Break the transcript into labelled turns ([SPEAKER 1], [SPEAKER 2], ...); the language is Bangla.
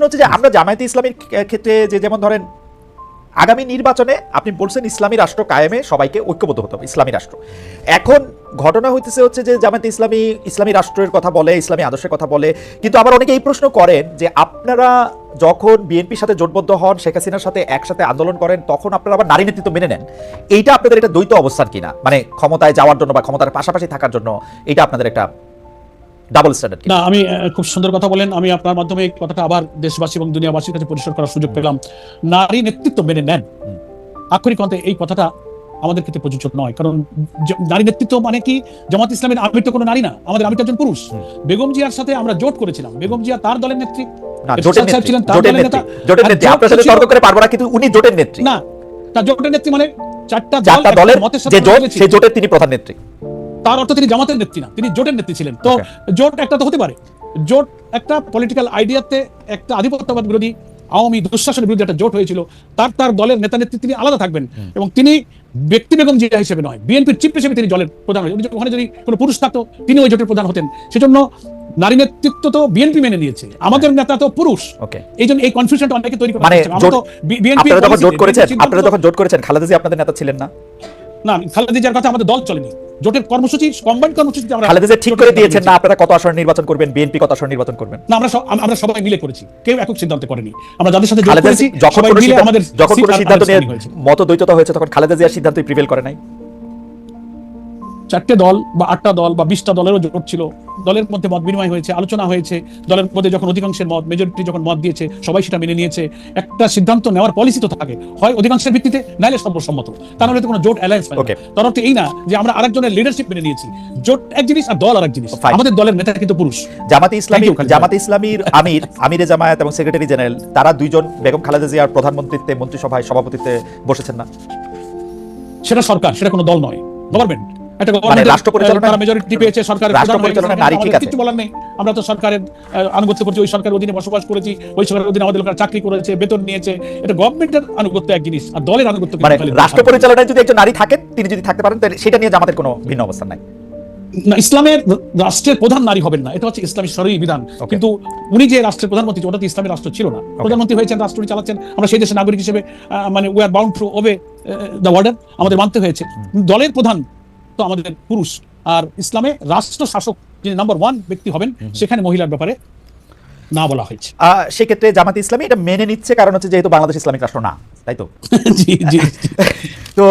[SPEAKER 1] প্রশ্ন হচ্ছে যে আমরা জামায়াতে ইসলামীর ক্ষেত্রে যে যেমন ধরেন, আগামী নির্বাচনে আপনি বলছেন ইসলামী রাষ্ট্র কায়েমে সবাইকে ঐক্যবদ্ধ হতে হবে, ইসলামী রাষ্ট্র। এখন ঘটনা হইতেছে হচ্ছে যে জামায়াতে ইসলামী ইসলামী রাষ্ট্রের কথা বলে, ইসলামী আদর্শের কথা বলে, কিন্তু আবার অনেকে এই প্রশ্ন করেন যে আপনারা যখন বিএনপির সাথে জোটবদ্ধ হন, শেখ হাসিনার সাথে একসাথে আন্দোলন করেন, তখন আপনারা আবার নারী নেতৃত্ব মেনে নেন। এইটা আপনাদের একটা দ্বৈত অবস্থান কিনা? মানে ক্ষমতায় যাওয়ার জন্য বা ক্ষমতার পাশাপাশি থাকার জন্য এটা আপনাদের একটা ডাবল স্ট্যান্ডার্ড
[SPEAKER 2] না আমি খুব সুন্দর কথা বলেন। আমি আপনার মাধ্যমে এই কথাটা আবার দেশবাসী এবং দুনিয়াবাসীর কাছে পরিষ্কার করার সুযোগ পেলাম। নারী নেতৃত্ব মেনে নেন। আক্ষরিক অন্তে এই কথাটা আমাদের ক্ষেত্রে প্রযোজ্য নয়। কারণ নারী নেতৃত্ব মানে কি? জামাত ইসলামের আমির তো কোনো নারী না। আমাদের আমির একজন পুরুষ। বেগম জিয়ার সাথে আমরা জোট করেছিলাম। বেগম জিয়া তার দলের নেত্রী।
[SPEAKER 1] জোটের নেত্রী।
[SPEAKER 2] ছিলেন তার দলের নেতা।
[SPEAKER 1] জোটের নেত্রী।
[SPEAKER 2] জোট
[SPEAKER 1] আপনার সাথে তর্ক করে পারব না কিন্তু উনি জোটের নেত্রী।
[SPEAKER 2] না তার জোটের নেত্রী মানে চারটা
[SPEAKER 1] দলের
[SPEAKER 2] মতের সাথে
[SPEAKER 1] জোট। সেই জোটের তিনি প্রধান নেত্রী।
[SPEAKER 2] তার অর্থ তিনি জামাতের নেত্রী না তিনি জোটের নেত্রী ছিলেন। তো জোট একটা তো হতে পারে। জোট একটা পলিটিক্যাল আইডিয়াতে একটা আধিপত্যবাদ বিরোধী আওয়ামী দুঃশাসনের বিরুদ্ধে একটা জোট হয়েছিল। তার তার দলের নেতা নেত্রী তিনি আলাদা থাকবেন। এবং তিনি ব্যক্তি বেগম জিয়া হিসেবে নয় বিএনপির চিফ হিসেবে তিনি দলের প্রধান হয়েছেন ওখানে যদি কোনো পুরুষ থাকতো তিনি ওই জোটের প্রধান হতেন। সেজন্য নারী নেতৃত্ব তো বিএনপি মেনে নিয়েছে। আমাদের নেতা তো পুরুষ।
[SPEAKER 1] ওকে
[SPEAKER 2] এই জন্য এই কনফিউশনটা অনেকে তৈরি করে
[SPEAKER 1] মানে
[SPEAKER 2] আমরা
[SPEAKER 1] জোট-
[SPEAKER 2] তো বি-
[SPEAKER 1] আপনারা যখন জোট করেছেন আপনারা যখন জোট করেছেন খালেদা জি আপনাদের নেতা ছিলেন না?
[SPEAKER 2] না খালেদা জিয়ার কথা আমাদের দল চলেনি। জোটের কর্মসূচি কম্বাইন্ড কর্মসূচি আমরা
[SPEAKER 1] খালেদা জি ঠিক করে দিয়েছেন না আপনারা কত আসনে নির্বাচন করবেন? বিএনপি কত আসন নির্বাচন করবেন?
[SPEAKER 2] না আমরা আমরা সবাই মিলে করেছি। কেউ একক সিদ্ধান্ত করেনি। আমরা যাদের সাথে জোট করেছি
[SPEAKER 1] যখন
[SPEAKER 2] সবাই মিলে আমাদের
[SPEAKER 1] যখন কোনো সিদ্ধান্ত নিয়ে। মতদ্বৈততা হয়েছে তখন খালেদা জিয়ার সিদ্ধান্তই প্রিভেল করে নাই?
[SPEAKER 2] চারটে দল বা আটটা দল বা বিশটা দলেরও জোট ছিল। দলের মধ্যে মত বিনিময় হয়েছে আলোচনা হয়েছে। দলের মধ্যে যখন অধিকাংশের মত মেজরিটি যখন মত দিয়েছে সবাই সেটা মেনে নিয়েছে। একটা সিদ্ধান্ত নেওয়ার পলিসি তো থাকে। হয় অধিকাংশের ভিত্তিতে নাইলে সর্বসম্মত। তার মানে তো কোনো জোট অ্যালায়েন্স
[SPEAKER 1] Okay.
[SPEAKER 2] তার অর্থ এই না যে আমরা আরেকজনের লিডারশিপ মেনে নিয়েছি। জোট এক জিনিস আর দল আরেক জিনিস। আমাদের দলের নেতা কিন্তু পুরুষ।
[SPEAKER 1] জামাতে ইসলামী। জামাতে ইসলামীর আমির আমিরে জামায়াত এবং সেক্রেটারি জেনারেল তারা দুইজন বেগম খালেদা জিয়ার প্রধানমন্ত্রীত্বে মন্ত্রিসভায় সভাপতিত্বে বসেছেন না?
[SPEAKER 2] সেটা সরকার সেটা কোনো দল নয়। গভর্নমেন্ট একটা
[SPEAKER 1] মানে রাষ্ট্র পরিচালনা-
[SPEAKER 2] তারা মেজরিটি পেয়েছে সরকারের
[SPEAKER 1] রাষ্ট্র পরিচালনা নারী ঠিক
[SPEAKER 2] আমাদের
[SPEAKER 1] আছে।
[SPEAKER 2] কিছু বলার নেই। আমরা তো সরকারের আনুগত্য করছি ওই সরকারের অধীনে বসবাস করেছি ওই সরকারের অধীনে আমাদের লোকেরা চাকরি করেছে বেতন নিয়েছে। এটা গভর্নমেন্টের আনুগত্য এক জিনিস আর দলের আনুগত্য
[SPEAKER 1] মানে রাষ্ট্র পরিচালনায় যদি একজন নারী থাকেন তিনি যদি থাকতে পারেন তাহলে সেটা নিয়ে জামাতের কোনো ভিন্ন অবস্থান নাই।
[SPEAKER 2] ইসলামের রাষ্ট্রের প্রধান নারী হবেন না এটা হচ্ছে ইসলামী শরীর বিধান। কিন্তু উনি যে রাষ্ট্রের প্রধানমন্ত্রী ওটা তো ইসলামের রাষ্ট্র ছিল না। প্রধানমন্ত্রী হয়েছেন রাষ্ট্র উনি চালাচ্ছেন আমরা সেই দেশের নাগরিক হিসেবে মানে we are bound to obey the আমাদের মানতে হয়েছে। দলের প্রধান তো আমাদের পুরুষ। আর ইসলামে রাষ্ট্র শাসক যিনি নাম্বার ওয়ান ব্যক্তি হবেন সেখানে মহিলার ব্যাপারে না বলা হয়েছে।
[SPEAKER 1] আহ, সেক্ষেত্রে জামাতে ইসলামী এটা মেনে নিচ্ছে কারণ হচ্ছে যেহেতু বাংলাদেশ ইসলামিক রাষ্ট্র না তাই তো?
[SPEAKER 2] জি জি।
[SPEAKER 1] তো